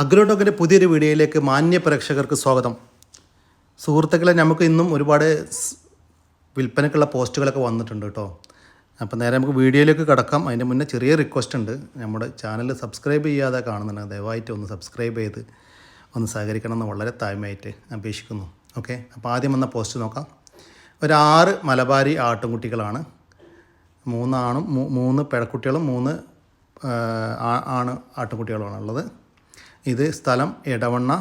അഗ്രോടോക്കിന്റെ പുതിയൊരു വീഡിയോയിലേക്ക് മാന്യ പ്രേക്ഷകർക്ക് സ്വാഗതം. സുഹൃത്തുക്കളെ നമുക്ക് ഇന്നും ഒരുപാട് വിൽപ്പനക്കുള്ള പോസ്റ്റുകളൊക്കെ വന്നിട്ടുണ്ട് കേട്ടോ. അപ്പോൾ നേരെ നമുക്ക് വീഡിയോയിലേക്ക് കിടക്കാം. അതിന്റെ മുന്നേ ചെറിയ റിക്വസ്റ്റ് ഉണ്ട്. നമ്മുടെ ചാനൽ സബ്സ്ക്രൈബ് ചെയ്യാതെ കാണുന്നുണ്ട് ദയവായിട്ട് ഒന്ന് സബ്സ്ക്രൈബ് ചെയ്ത് ഒന്ന് സഹകരിക്കണം എന്ന് വളരെ താഴ്മയായിട്ട് അപേക്ഷിക്കുന്നു. ഓക്കെ? അപ്പോൾ ആദ്യം വന്ന പോസ്റ്റ് നോക്കാം. ഒരു ആറ് മലബാരി ആട്ടുംകുട്ടികളാണ്. മൂന്നാണും മൂന്ന് പിഴക്കുട്ടികളും മൂന്ന് ആണ് ആട്ടുകുട്ടികളുമാണ് ഉള്ളത് ഇത് സ്ഥലം എടവണ്ണ.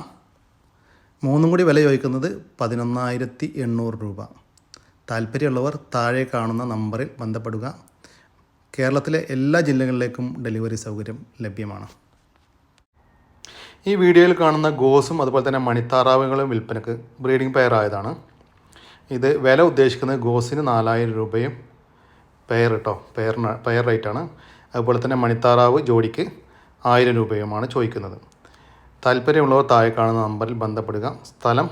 മൂന്നും കൂടി വില ചോദിക്കുന്നത് പതിനൊന്നായിരത്തി എണ്ണൂറ് രൂപ. താല്പര്യമുള്ളവർ താഴെ കാണുന്ന നമ്പറിൽ ബന്ധപ്പെടുക. കേരളത്തിലെ എല്ലാ ജില്ലകളിലേക്കും ഡെലിവറി സൗകര്യം ലഭ്യമാണ്. ഈ വീഡിയോയിൽ കാണുന്ന ഗോസും അതുപോലെ തന്നെ മണിത്താറാവുകളും വിൽപ്പനക്ക് ബ്രീഡിംഗ് പെയർ ആയതാണ്. ഇത് വില ഉദ്ദേശിക്കുന്നത് ഗോസിന് നാലായിരം രൂപയും പെയർ കേട്ടോ പെയറിന് പെയർ റേറ്റാണ്. അതുപോലെ തന്നെ മണിത്താറാവ് ജോഡിക്ക് ആയിരം രൂപയുമാണ് ചോദിക്കുന്നത്. താല്പര്യമുള്ളവർ താഴെ കാണുന്ന നമ്പറിൽ ബന്ധപ്പെടുക. സ്ഥലം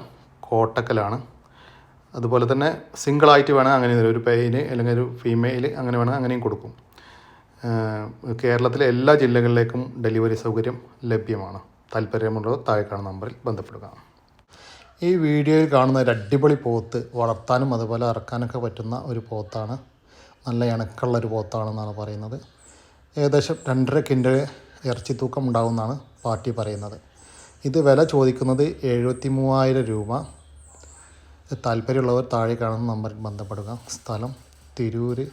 കോട്ടക്കലാണ്. അതുപോലെ തന്നെ സിംഗിളായിട്ട് വേണം അങ്ങനെ ഒരു പെയിന് അല്ലെങ്കിൽ ഒരു ഫീമെയിൽ അങ്ങനെ വേണം അങ്ങനെയും കൊടുക്കും. കേരളത്തിലെ എല്ലാ ജില്ലകളിലേക്കും ഡെലിവറി സൗകര്യം ലഭ്യമാണ്. താല്പര്യമുള്ളവർ താഴെ കാണുന്ന നമ്പറിൽ ബന്ധപ്പെടുക. ഈ വീഡിയോയിൽ കാണുന്ന ഒരു അടിപൊളി പോത്ത് വളർത്താനും അതുപോലെ ഇറക്കാനൊക്കെ പറ്റുന്ന ഒരു പോത്താണ്. നല്ല ഇണക്കുള്ള ഒരു പോത്താണെന്നാണ് പറയുന്നത്. ഏകദേശം രണ്ടര കിന്റെ ഇറച്ചി തൂക്കം ഉണ്ടാകുമെന്നാണ് പാർട്ടി പറയുന്നത്. ഇത് വില ചോദിക്കുന്നത് എഴുപത്തി മൂവായിരം രൂപ. താല്പര്യമുള്ളവർ താഴെ കാണുന്ന നമ്പറിൽ ബന്ധപ്പെടുക. സ്ഥലം തിരൂർ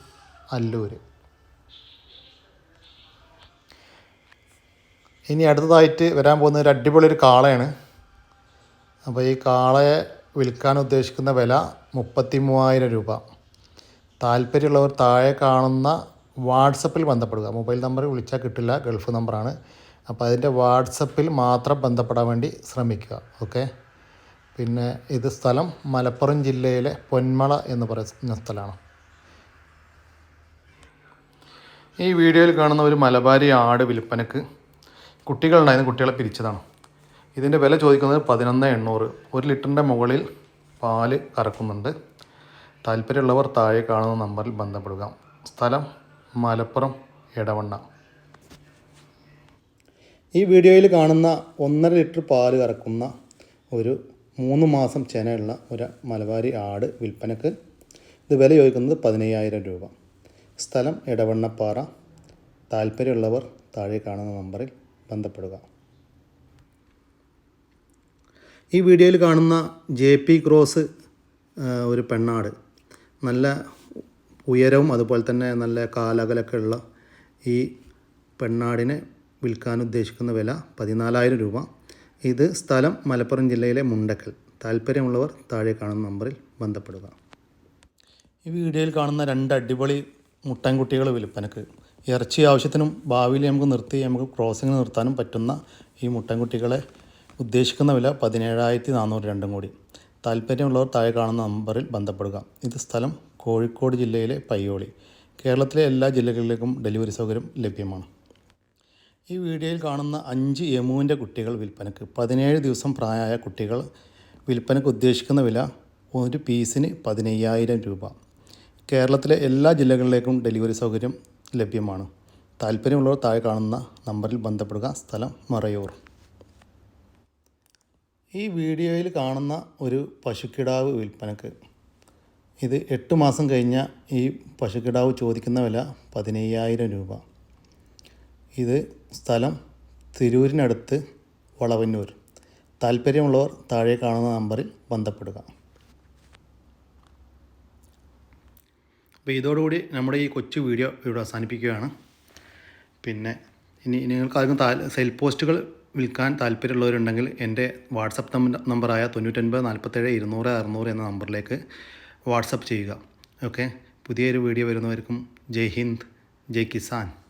അല്ലൂർ ഇനി അടുത്തതായിട്ട് വരാൻ പോകുന്ന ഒരു അടിപൊളി ഒരു കാളയാണ്. അപ്പോൾ ഈ കാളയെ വിൽക്കാൻ ഉദ്ദേശിക്കുന്ന വില മുപ്പത്തി മൂവായിരം രൂപ. താല്പര്യമുള്ളവർ താഴെ കാണുന്ന വാട്സപ്പിൽ ബന്ധപ്പെടുക. മൊബൈൽ നമ്പർ വിളിച്ചാൽ കിട്ടില്ല. ഗൾഫ് നമ്പറാണ്. അപ്പോൾ അതിന്റെ വാട്സപ്പിൽ മാത്രം ബന്ധപ്പെടാൻ വേണ്ടി ശ്രമിക്കുക ഓക്കെ? പിന്നെ ഇത് സ്ഥലം മലപ്പുറം ജില്ലയിലെ പൊന്മള എന്ന് പറയുന്ന സ്ഥലമാണ്. ഈ വീഡിയോയിൽ കാണുന്ന ഒരു മലബാരി ആട് വിൽപ്പനക്ക് കുട്ടികളുണ്ടായിരുന്നു കുട്ടികളെ പിരിച്ചതാണ്. ഇതിന്റെ വില ചോദിക്കുന്നത് പതിനൊന്ന് എണ്ണൂറ്. ഒരു ലിറ്ററിന്റെ മുകളിൽ പാൽ കറക്കുന്നുണ്ട്. താല്പര്യമുള്ളവർ താഴെ കാണുന്ന നമ്പറിൽ ബന്ധപ്പെടുക. സ്ഥലം മലപ്പുറം എടവണ്ണ. ഈ വീഡിയോയിൽ കാണുന്ന ഒന്നര ലിറ്റർ പാൽ കറക്കുന്ന ഒരു മൂന്ന് മാസം ചെനയുള്ള ഒരു മലബാരി ആട് വിൽപ്പനക്ക് ഇത് വില ചോദിക്കുന്നത് പതിനയ്യായിരം രൂപ. സ്ഥലം ഇടവണ്ണപ്പാറ താല്പര്യമുള്ളവർ താഴെ കാണുന്ന നമ്പറിൽ ബന്ധപ്പെടുക. ഈ വീഡിയോയിൽ കാണുന്ന ജെ പി ക്രോസ് ഒരു പെണ്ണാട്. നല്ല ഉയരവും അതുപോലെ തന്നെ നല്ല കാലകലൊക്കെ ഉള്ള ഈ പെണ്ണാടിനെ വിൽക്കാൻ ഉദ്ദേശിക്കുന്ന വില പതിനാലായിരം രൂപ. ഇത് സ്ഥലം മലപ്പുറം ജില്ലയിലെ മുണ്ടക്കൽ. താല്പര്യമുള്ളവർ താഴെ കാണുന്ന നമ്പറിൽ ബന്ധപ്പെടുക. ഈ വീഡിയോയിൽ കാണുന്ന രണ്ട് അടിപൊളി മുട്ടൻകുട്ടികൾ വിൽപ്പനക്ക്. ഇറച്ചി ആവശ്യത്തിനും ഭാവിയിൽ നമുക്ക് നിർത്തി നമുക്ക് ക്രോസിങ്ങിന് നിർത്താനും പറ്റുന്ന ഈ മുട്ടൻകുട്ടികളെ ഉദ്ദേശിക്കുന്ന വില പതിനേഴായിരത്തി നാനൂറ് രണ്ടും കൂടി. താല്പര്യമുള്ളവർ താഴെ കാണുന്ന നമ്പറിൽ ബന്ധപ്പെടുക. ഇത് സ്ഥലം കോഴിക്കോട് ജില്ലയിലെ പയ്യോളി. കേരളത്തിലെ എല്ലാ ജില്ലകളിലേക്കും ഡെലിവറി സൗകര്യം ലഭ്യമാണ്. ഈ വീഡിയോയിൽ കാണുന്ന അഞ്ച് യമുവിന്റെ കുട്ടികൾ വിൽപ്പനക്ക് പതിനേഴ് ദിവസം പ്രായമായ കുട്ടികൾ വിൽപ്പനക്ക് ഉദ്ദേശിക്കുന്ന വില ഒരു പീസിന് പതിനയ്യായിരം രൂപ. കേരളത്തിലെ എല്ലാ ജില്ലകളിലേക്കും ഡെലിവറി സൗകര്യം ലഭ്യമാണ്. താല്പര്യമുള്ളവർ താഴെ കാണുന്ന നമ്പറിൽ ബന്ധപ്പെടുക. സ്ഥലം മറയൂർ. ഈ വീഡിയോയിൽ കാണുന്ന ഒരു പശുക്കിടാവ് വിൽപ്പനക്ക് ഇത് എട്ട് മാസം കഴിഞ്ഞ ഈ പശുക്കിടാവ് ചോദിക്കുന്ന വില പതിനയ്യായിരം രൂപ. ഇത് സ്ഥലം തിരൂരിനടുത്ത് വളവന്നൂർ. താല്പര്യമുള്ളവർ താഴെ കാണുന്ന നമ്പറിൽ ബന്ധപ്പെടുക. അപ്പോൾ ഇതോടുകൂടി നമ്മുടെ ഈ കൊച്ചു വീഡിയോ ഇവിടെ അവസാനിപ്പിക്കുകയാണ്. പിന്നെ ഇനി നിങ്ങൾക്ക് ആർക്കും താ സെൽ പോസ്റ്റുകൾ വിൽക്കാൻ താല്പര്യമുള്ളവരുണ്ടെങ്കിൽ എന്റെ വാട്സപ്പ് നമ്പറായ തൊണ്ണൂറ്റൊൻപത് നാൽപ്പത്തേഴ് ഇരുന്നൂറ് അറുന്നൂറ് എന്ന നമ്പറിലേക്ക് വാട്സപ്പ് ചെയ്യുക. ഓക്കെ? പുതിയൊരു വീഡിയോ വരുന്നവർക്കും ജയ് ഹിന്ദ് ജയ് കിസാൻ.